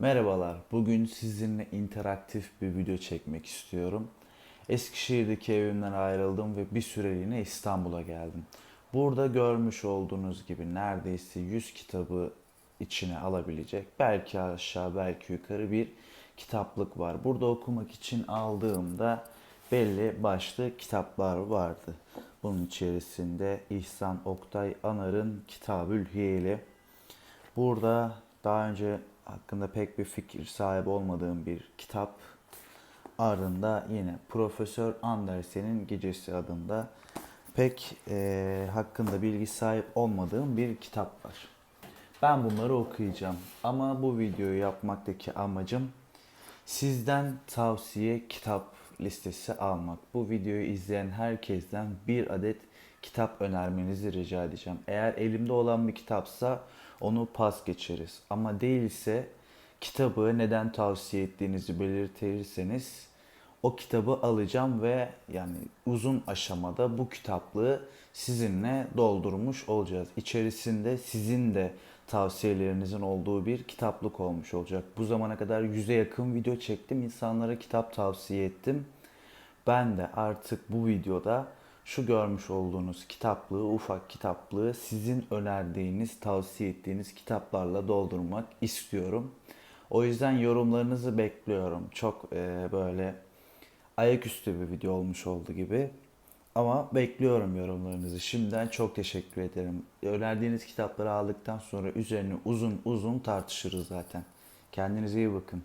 Merhabalar. Bugün sizinle interaktif bir video çekmek istiyorum. Eskişehir'deki evimden ayrıldım ve bir süreliğine İstanbul'a geldim. Burada görmüş olduğunuz gibi neredeyse 100 kitabı içine alabilecek, belki aşağı belki yukarı bir kitaplık var. Burada okumak için aldığımda belli başlı kitaplar vardı. Bunun içerisinde İhsan Oktay Anar'ın Kitabül Hiyeli, Burada daha önce hakkında pek bir fikir sahibi olmadığım bir kitap. Ardında yine Profesör Andersen'in Gecesi adında pek eee, hakkında bilgi sahip olmadığım bir kitap var. Ben bunları okuyacağım ama bu videoyu yapmaktaki amacım sizden tavsiye kitap listesi almak. Bu videoyu izleyen herkesten bir adet kitap önermenizi rica edeceğim. Eğer elimde olan bir kitapsa onu pas geçeriz. Ama değilse kitabı neden tavsiye ettiğinizi belirtirseniz o kitabı alacağım ve yani uzun aşamada bu kitaplığı sizinle doldurmuş olacağız. İçerisinde sizin de tavsiyelerinizin olduğu bir kitaplık olmuş olacak. Bu zamana kadar yüze yakın video çektim. insanlara kitap tavsiye ettim. Ben de artık bu videoda şu görmüş olduğunuz kitaplığı, ufak kitaplığı sizin önerdiğiniz, tavsiye ettiğiniz kitaplarla doldurmak istiyorum. O yüzden yorumlarınızı bekliyorum. Çok e, böyle ayaküstü bir video olmuş oldu gibi. Ama bekliyorum yorumlarınızı. Şimdiden çok teşekkür ederim. Önerdiğiniz kitapları aldıktan sonra üzerine uzun uzun tartışırız zaten. Kendinize iyi bakın.